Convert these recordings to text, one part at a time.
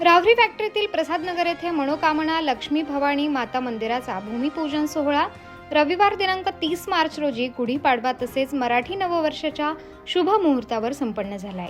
रावरी फॅक्टरीतील प्रसादनगर येथे मनोकामना लक्ष्मी भवानी माता मंदिराचा भूमिपूजन सोहळा. रविवार दिनांक तीस मार्च रोजी गुढीपाडवा तसेच मराठी नववर्षाच्या शुभ मुहूर्तावर संपन्न झालाय.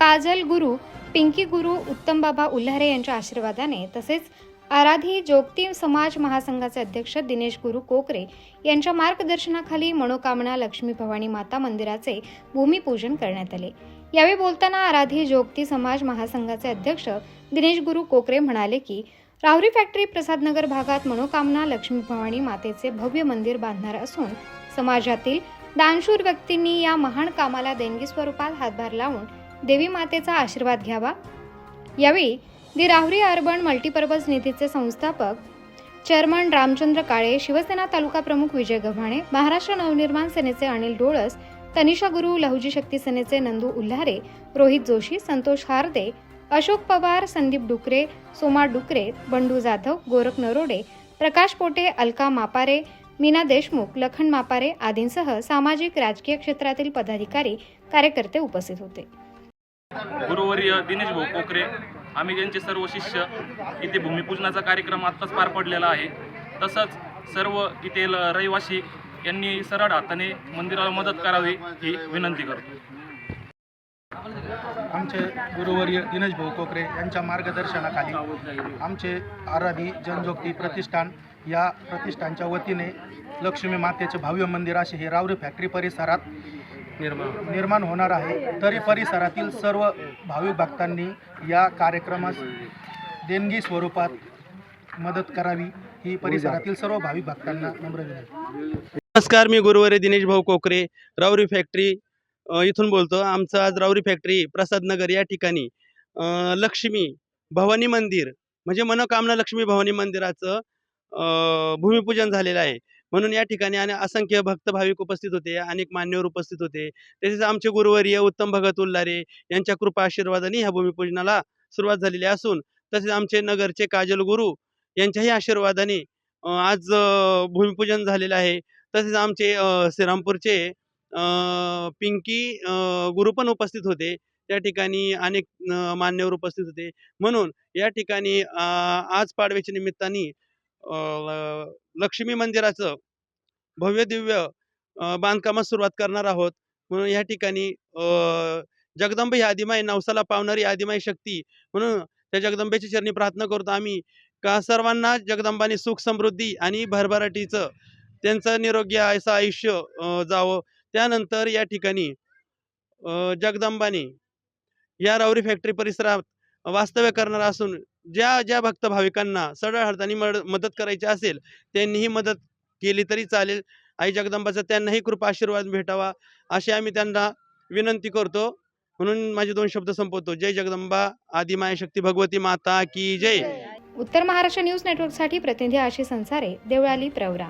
काजल गुरु पिंकी गुरु उत्तम बाबा उल्हारे यांच्या आशीर्वादाने तसेच आराधी जोगती समाज महासंघाचे अध्यक्ष दिनेश गुरु कोकरे यांच्या मार्गदर्शनाखाली मनोकामना लक्ष्मी भवानी माता मंदिराचे भूमिपूजन करण्यात आले. यावेळी बोलताना आराधी जोगती समाज महासंघाचे अध्यक्ष दिनेश गुरु कोकरे म्हणाले की राहुरी फॅक्टरी प्रसादनगर भागात मनोकामना लक्ष्मी भवानी मातेचे भव्य मंदिर बांधणार असून समाजातील दानशूर व्यक्तींनी या महान कामाला देणगी स्वरूपात हातभार लावून देवी मातेचा आशीर्वाद घ्यावा. यावेळी दि राहुरी अर्बन मल्टीपर्पज निधीचे संस्थापक चेअरमन रामचंद्र काळे शिवसेना तालुका प्रमुख विजय गव्हाणे महाराष्ट्र नवनिर्माण सेनेचे अनिल डोळस तनिषा गुरु लहुजी शक्ती सेनेचे नंदू उल्हारे रोहित जोशी संतोष हार्दे अशोक पवार संदीप डुकरे सोमा डुकरे बंडू जाधव गोरख नरोडे प्रकाश पोटे अलका मापारे मीना देशमुख लखन मापारे आदींसह सामाजिक राजकीय क्षेत्रातील पदाधिकारी कार्यकर्ते उपस्थित होते. गुरुवर्य दिनेश भाऊ पोखरे आम्ही त्यांचे सर्व शिष्य इथे भूमिपूजनाचा कार्यक्रम आत्ताच पार पडलेला आहे. तसंच सर्व इथे रहिवासी यांनी सरळ हाताने मंदिराला मदत करावी ही विनंती करतो. आमचे गुरुवर्य दिनेश भाऊ कोकरे यांच्या मार्गदर्शनाखाली आमचे आराधी जनजोगती प्रतिष्ठान या प्रतिष्ठानच्या वतीने लक्ष्मी मातेचे भव्य मंदिर असे हे रावरी फॅक्टरी परिसरात निर्माण निर्माण होणार आहे. तरी परिसरातील सर्व भाविक भक्तांनी या कार्यक्रमास देणगी स्वरूपात मदत करावी. ही परिसरातील सर्व भाविक भक्तांना नम्र विनंती. नमस्कार मी गुरुवारी दिनेश भाऊ कोकरे रावरी फॅक्टरी इथून बोलतो. आमचं आज रावरी फॅक्टरी प्रसादनगर या ठिकाणी लक्ष्मी भवानी मंदिर म्हणजे मनोकामना लक्ष्मी भवानी मंदिराचं अ, भूमिपूजन झालेलं आहे. म्हणून या ठिकाणी आणि असंख्य भक्त भाविक उपस्थित होते अनेक मान्यवर उपस्थित होते. तसेच आमचे गुरुवर्य उत्तम भगत उल्लारे यांच्या कृपा आशीर्वादाने ह्या भूमिपूजनाला सुरुवात झालेली असून तसेच आमचे नगरचे काजल गुरु यांच्याही आशीर्वादाने आज भूमिपूजन झालेलं आहे. तसेच आमचे श्रीरामपूरचे पिंकी गुरु पण उपस्थित होते. त्या ठिकाणी अनेक मान्यवर उपस्थित होते. म्हणून या ठिकाणी आज पाडव्याच्या निमित्ताने लक्ष्मी मंदिराचं भव्य दिव्य बांधकामास सुरुवात करणार आहोत. म्हणून या ठिकाणी जगदंब ही आदिमाई नवसाला पावणारी आदिमाई शक्ती. म्हणून त्या जगदंबेची चरणी प्रार्थना करतो आम्ही का सर्वांना जगदंबाने सुख समृद्धी आणि भरभराटीचं त्यांचं निरोगी असं आयुष्य जावं. त्यानंतर या ठिकाणी जगदंबानी जगदंबाने या रावरी फॅक्टरी परिसरात वास्तव्य करणार असून ज्या ज्या भक्त भाविकांना सरळ हाताने मदत करायची असेल त्यांनीही मदत केली तरी चालेल. आई जगदंबाचा त्यांनाही कृपा आशीर्वाद भेटावा अशी आम्ही त्यांना विनंती करतो. म्हणून माझे दोन शब्द संपवतो. जय जगदंबा आदिमाय शक्ती भगवती माता की जय. उत्तर महाराष्ट्र न्यूज नेटवर्कसाठी प्रतिनिधी आशिष संसारे देवळाली प्रवरा.